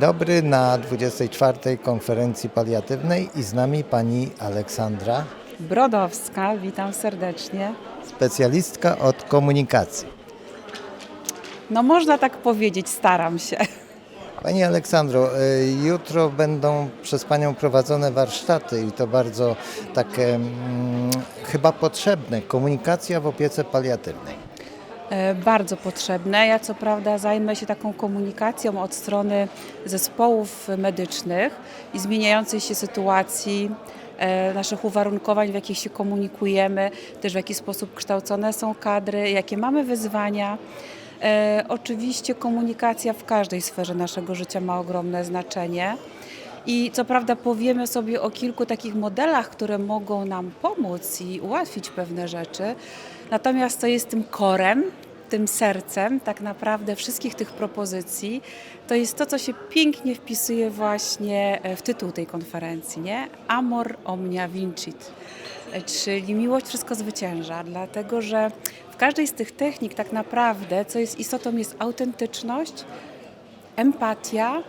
Dobry na 24. konferencji paliatywnej i z nami pani Aleksandra, Brodowska, witam serdecznie. specjalistka od komunikacji. No można tak powiedzieć, staram się. Pani Aleksandro, y, jutro będą przez panią prowadzone warsztaty i to bardzo takie mm, chyba potrzebne. Komunikacja w opiece paliatywnej. E, Bardzo potrzebne. Ja co prawda zajmę się taką komunikacją od strony zespołów medycznych i zmieniającej się sytuacji, e, naszych uwarunkowań, w jakich się komunikujemy, też w jaki sposób kształcone są kadry, jakie mamy wyzwania. E, Oczywiście komunikacja w każdej sferze naszego życia ma ogromne znaczenie. I co prawda powiemy sobie o kilku takich modelach, które mogą nam pomóc i ułatwić pewne rzeczy. Natomiast co jest tym korem, tym sercem tak naprawdę wszystkich tych propozycji, to jest to, co się pięknie wpisuje właśnie e, w tytuł tej konferencji, nie? Amor omnia vincit. Czyli miłość wszystko zwycięża, dlatego że w każdej z tych technik tak naprawdę, co jest istotą, jest autentyczność, empatia,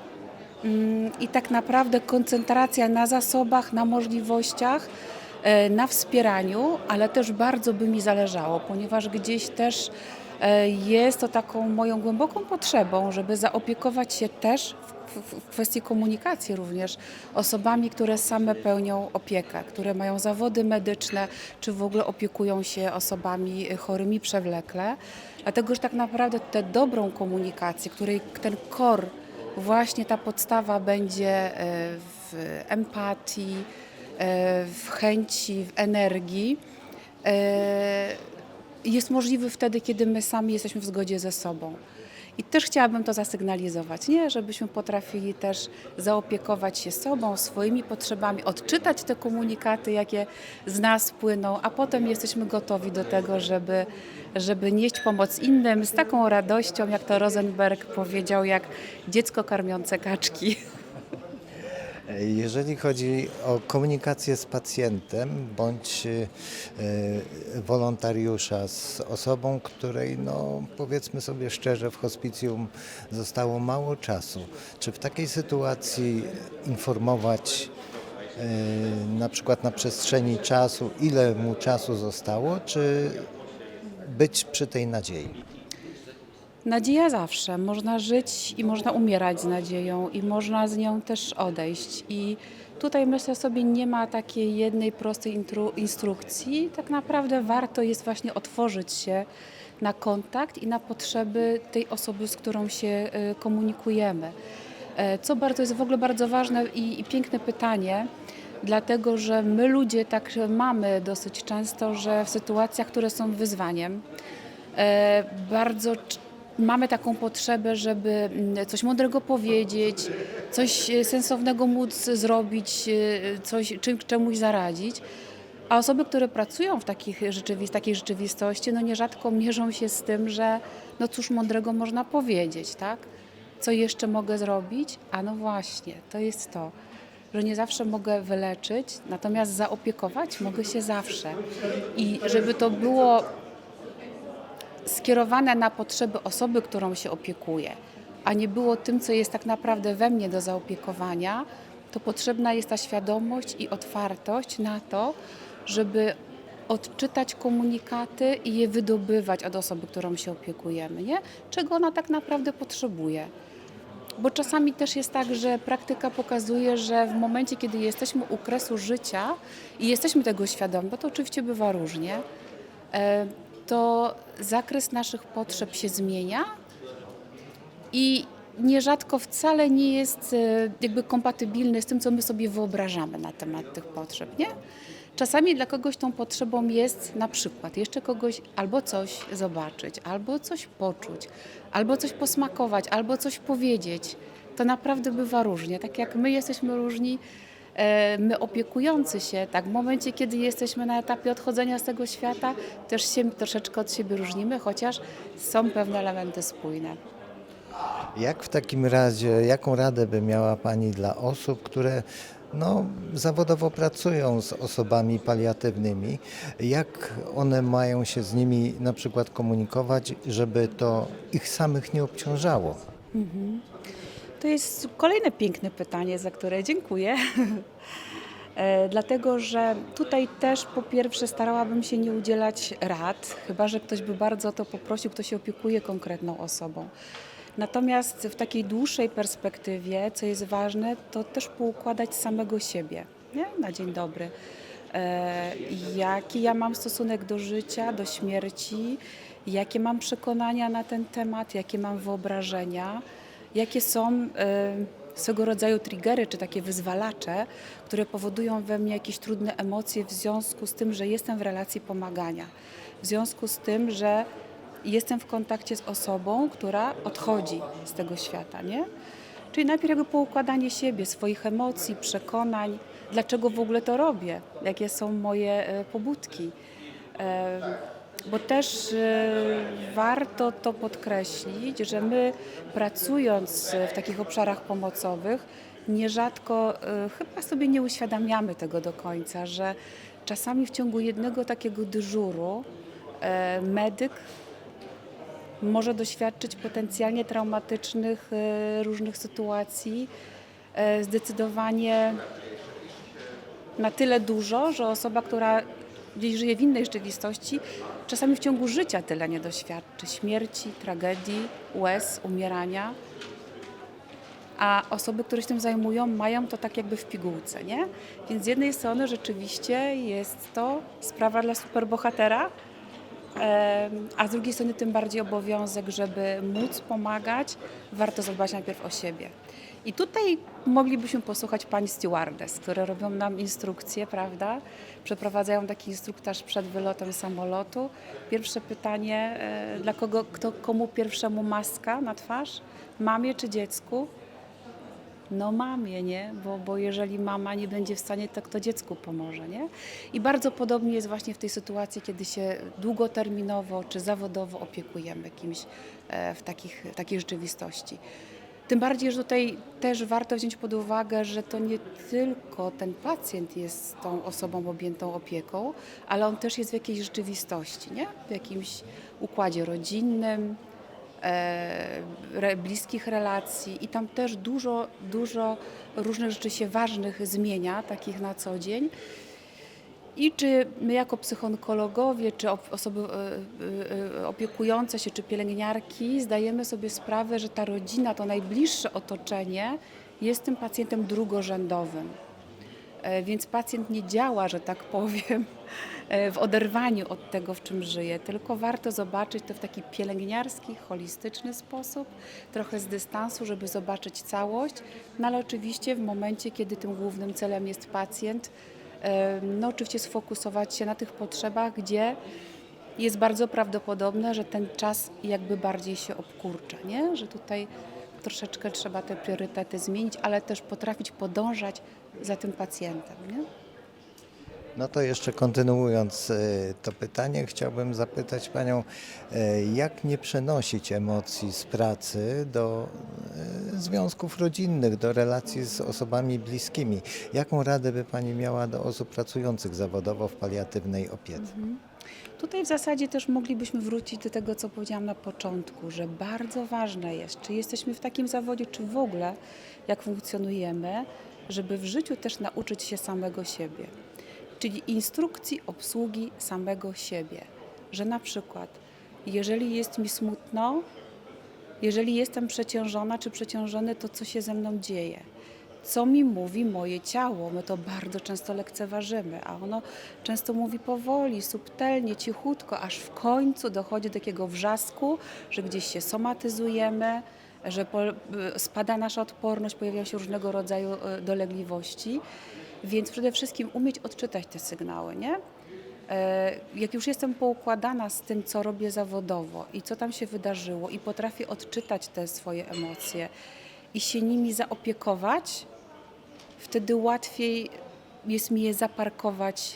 Mm, i tak naprawdę koncentracja na zasobach, na możliwościach, e, na wspieraniu, ale też bardzo by mi zależało, ponieważ gdzieś też jest to taką moją głęboką potrzebą, żeby zaopiekować się też w kwestii komunikacji również osobami, które same pełnią opiekę, które mają zawody medyczne, czy w ogóle opiekują się osobami chorymi przewlekle. Dlatego, że tak naprawdę tę dobrą komunikację, której ten kor właśnie ta podstawa będzie e, w empatii, e, w chęci, w energii. Jest możliwy wtedy, kiedy my sami jesteśmy w zgodzie ze sobą. I też chciałabym to zasygnalizować, nie? żebyśmy potrafili też zaopiekować się sobą, swoimi potrzebami, odczytać te komunikaty, jakie z nas płyną, a potem jesteśmy gotowi do tego, żeby, żeby nieść pomoc innym z taką radością, jak to Rosenberg powiedział, jak dziecko karmiące kaczki. Jeżeli chodzi o komunikację z pacjentem bądź y, wolontariusza z osobą, której no, powiedzmy sobie szczerze w hospicjum zostało mało czasu, czy w takiej sytuacji informować y, na przykład na przestrzeni czasu, ile mu czasu zostało, czy być przy tej nadziei? Nadzieja zawsze. Można żyć i można umierać z nadzieją i można z nią też odejść. I tutaj myślę sobie, nie ma takiej jednej prostej instrukcji. Tak naprawdę warto jest właśnie otworzyć się na kontakt i na potrzeby tej osoby, z którą się y, komunikujemy. E, Co bardzo jest w ogóle bardzo ważne i, i piękne pytanie, dlatego że my ludzie tak mamy dosyć często, że w sytuacjach, które są wyzwaniem, E, bardzo mamy taką potrzebę, żeby mm, coś mądrego powiedzieć, coś e, sensownego móc zrobić, e, coś, czym, czemuś zaradzić. A osoby, które pracują w takich takiej rzeczywistości, no nierzadko mierzą się z tym, że no cóż mądrego można powiedzieć, tak? Co jeszcze mogę zrobić? A no właśnie, to jest to, że nie zawsze mogę wyleczyć, natomiast zaopiekować mogę się zawsze. I żeby to było skierowane na potrzeby osoby, którą się opiekuje, a nie było tym, co jest tak naprawdę we mnie do zaopiekowania, to potrzebna jest ta świadomość i otwartość na to, żeby odczytać komunikaty i je wydobywać od osoby, którą się opiekujemy, nie? czego ona tak naprawdę potrzebuje. Bo czasami też jest tak, że praktyka pokazuje, że w momencie, kiedy jesteśmy u kresu życia i jesteśmy tego świadomi, bo to oczywiście bywa różnie, e, to zakres naszych potrzeb się zmienia i nierzadko wcale nie jest e, jakby kompatybilny z tym, co my sobie wyobrażamy na temat tych potrzeb, nie? Czasami dla kogoś tą potrzebą jest na przykład jeszcze kogoś albo coś zobaczyć, albo coś poczuć, albo coś posmakować, albo coś powiedzieć. To naprawdę bywa różnie. Tak jak my jesteśmy różni, my opiekujący się, tak w momencie, kiedy jesteśmy na etapie odchodzenia z tego świata, też się troszeczkę od siebie różnimy, chociaż są pewne elementy spójne. Jak w takim razie, jaką radę by miała Pani dla osób, które no, zawodowo pracują z osobami paliatywnymi? Jak one mają się z nimi na przykład komunikować, żeby to ich samych nie obciążało? To jest kolejne piękne pytanie, za które dziękuję. E, Dlatego, że tutaj też po pierwsze starałabym się nie udzielać rad, chyba że ktoś by bardzo o to poprosił, kto się opiekuje konkretną osobą. Natomiast w takiej dłuższej perspektywie, co jest ważne, to też poukładać samego siebie nie? na dzień dobry. E, jaki ja mam stosunek do życia, do śmierci, jakie mam przekonania na ten temat, jakie mam wyobrażenia, jakie są e, swego rodzaju triggery czy takie wyzwalacze, które powodują we mnie jakieś trudne emocje w związku z tym, że jestem w relacji pomagania, w związku z tym, że jestem w kontakcie z osobą, która odchodzi z tego świata, nie? Czyli najpierw jakby poukładanie siebie, swoich emocji, przekonań, dlaczego w ogóle to robię, jakie są moje e, pobudki. Bo też e, warto to podkreślić, że my pracując w takich obszarach pomocowych, nierzadko e, chyba sobie nie uświadamiamy tego do końca, że czasami w ciągu jednego takiego dyżuru medyk może doświadczyć potencjalnie traumatycznych różnych sytuacji, zdecydowanie na tyle dużo, że osoba, która gdzieś żyje w innej rzeczywistości, czasami w ciągu życia tyle nie doświadczy śmierci, tragedii, łez, umierania. A osoby, które się tym zajmują, mają to tak jakby w pigułce, nie? Więc z jednej strony rzeczywiście jest to sprawa dla superbohatera, a z drugiej strony tym bardziej obowiązek, żeby móc pomagać, warto zadbać najpierw o siebie. I tutaj moglibyśmy posłuchać pań stewardess, które robią nam instrukcje, prawda? Przeprowadzają taki instruktaż przed wylotem samolotu. Pierwsze pytanie, e, dla kogo, kto, komu pierwszemu maska na twarz? Mamie czy dziecku? No mamie, nie? Bo, bo jeżeli mama nie będzie w stanie, to kto dziecku pomoże, nie? I bardzo podobnie jest właśnie w tej sytuacji, kiedy się długoterminowo czy zawodowo opiekujemy kimś e, w takich, takiej rzeczywistości. Tym bardziej, że tutaj też warto wziąć pod uwagę, że to nie tylko ten pacjent jest tą osobą objętą opieką, ale on też jest w jakiejś rzeczywistości, nie? w jakimś układzie rodzinnym, e, bliskich relacji i tam też dużo, dużo różnych rzeczy się ważnych zmienia, takich na co dzień. I czy my jako psychoonkologowie, czy osoby e, e, e, opiekujące się, czy pielęgniarki zdajemy sobie sprawę, że ta rodzina, to najbliższe otoczenie jest tym pacjentem drugorzędowym. Więc pacjent nie działa, że tak powiem, w oderwaniu od tego, w czym żyje, tylko warto zobaczyć to w taki pielęgniarski, holistyczny sposób, trochę z dystansu, żeby zobaczyć całość, no ale oczywiście w momencie, kiedy tym głównym celem jest pacjent, no oczywiście sfokusować się na tych potrzebach, gdzie jest bardzo prawdopodobne, że ten czas jakby bardziej się obkurcza, nie? że tutaj troszeczkę trzeba te priorytety zmienić, ale też potrafić podążać za tym pacjentem. Nie? No to jeszcze kontynuując e, to pytanie, chciałbym zapytać Panią, e, jak nie przenosić emocji z pracy do e, związków rodzinnych, do relacji z osobami bliskimi? Jaką radę by Pani miała do osób pracujących zawodowo w paliatywnej opiece? Tutaj w zasadzie też moglibyśmy wrócić do tego, co powiedziałam na początku, że bardzo ważne jest, czy jesteśmy w takim zawodzie, czy w ogóle jak funkcjonujemy, żeby w życiu też nauczyć się samego siebie. Czyli instrukcji obsługi samego siebie, że na przykład, jeżeli jest mi smutno, jeżeli jestem przeciążona czy przeciążony, to co się ze mną dzieje? Co mi mówi moje ciało? My to bardzo często lekceważymy, a ono często mówi powoli, subtelnie, cichutko, aż w końcu dochodzi do takiego wrzasku, że gdzieś się somatyzujemy, że spada nasza odporność, pojawiają się różnego rodzaju e, dolegliwości. Więc przede wszystkim umieć odczytać te sygnały, nie? E, Jak już jestem poukładana z tym, co robię zawodowo i co tam się wydarzyło, i potrafię odczytać te swoje emocje i się nimi zaopiekować, wtedy łatwiej jest mi je zaparkować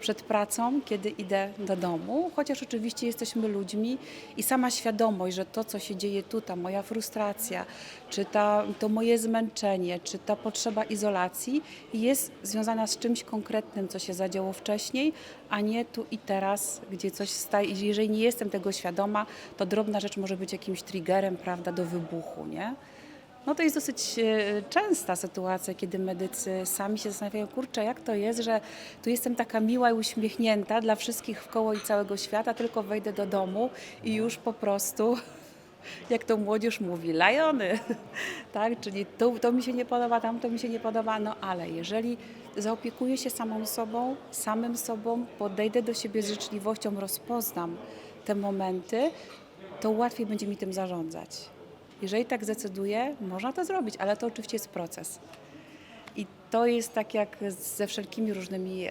przed pracą, kiedy idę do domu, chociaż oczywiście jesteśmy ludźmi i sama świadomość, że to, co się dzieje tu, ta moja frustracja, czy ta, to moje zmęczenie, czy ta potrzeba izolacji jest związana z czymś konkretnym, co się zadziało wcześniej, a nie tu i teraz, gdzie coś staje. Jeżeli nie jestem tego świadoma, to drobna rzecz może być jakimś triggerem, prawda, do wybuchu, nie? No to jest dosyć e, częsta sytuacja, kiedy medycy sami się zastanawiają, kurczę, jak to jest, że tu jestem taka miła i uśmiechnięta dla wszystkich w koło i całego świata, tylko wejdę do domu i już po prostu, jak to młodzież mówi, lajony, tak? Czyli to, to mi się nie podoba, tamto mi się nie podoba, no ale jeżeli zaopiekuję się samą sobą, samym sobą, podejdę do siebie z życzliwością, rozpoznam te momenty, to łatwiej będzie mi tym zarządzać. Jeżeli tak zdecyduję, można to zrobić, ale to oczywiście jest proces. I to jest tak jak ze wszelkimi różnymi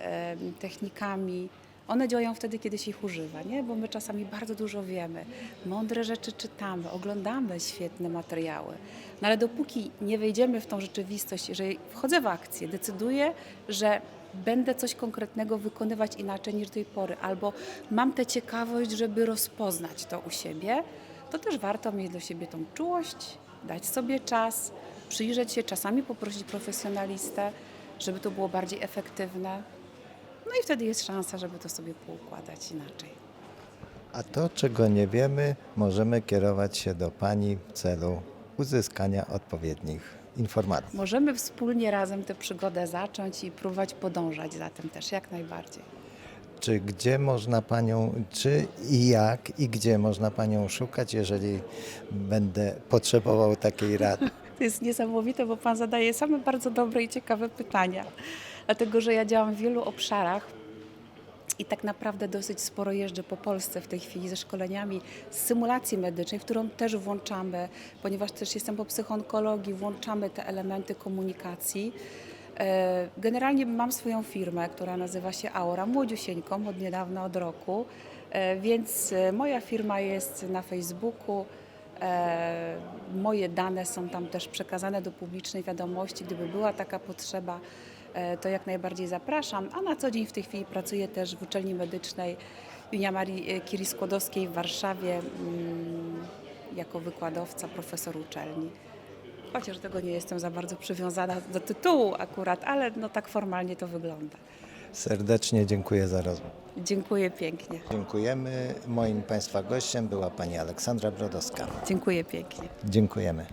technikami. One działają wtedy, kiedy się ich używa, nie? bo my czasami bardzo dużo wiemy. Mądre rzeczy czytamy, oglądamy świetne materiały. No ale dopóki nie wejdziemy w tą rzeczywistość, jeżeli wchodzę w akcję, decyduję, że będę coś konkretnego wykonywać inaczej niż do tej pory, albo mam tę ciekawość, żeby rozpoznać to u siebie, to też warto mieć do siebie tą czułość, dać sobie czas, przyjrzeć się, czasami poprosić profesjonalistę, żeby to było bardziej efektywne. No i wtedy jest szansa, żeby to sobie poukładać inaczej. A to, czego nie wiemy, możemy kierować się do Pani w celu uzyskania odpowiednich informacji. Możemy wspólnie razem tę przygodę zacząć i próbować podążać za tym też jak najbardziej. Czy gdzie można Panią, czy i jak i gdzie można Panią szukać, jeżeli będę potrzebował takiej rady? To jest niesamowite, bo Pan zadaje same bardzo dobre i ciekawe pytania. Dlatego, że ja działam w wielu obszarach i tak naprawdę dosyć sporo jeżdżę po Polsce w tej chwili ze szkoleniami z symulacji medycznej, w którą też włączamy, ponieważ też jestem po psychoonkologii, włączamy te elementy komunikacji. E, Generalnie mam swoją firmę, która nazywa się Aura, młodziusieńką od niedawna, od roku, E, więc e, moja firma jest na Facebooku, Moje dane są tam też przekazane do publicznej wiadomości. Gdyby była taka potrzeba, to jak najbardziej zapraszam. A na co dzień w tej chwili pracuję też w uczelni medycznej imienia Marii e, Curie Skłodowskiej w Warszawie mm, jako wykładowca, profesor uczelni. Chociaż do tego nie jestem za bardzo przywiązana do tytułu akurat, ale no tak formalnie to wygląda. Serdecznie dziękuję za rozmowę. Dziękuję pięknie. Dziękujemy. Moim Państwa gościem była Pani Aleksandra Brodowska. Dziękuję pięknie. Dziękujemy.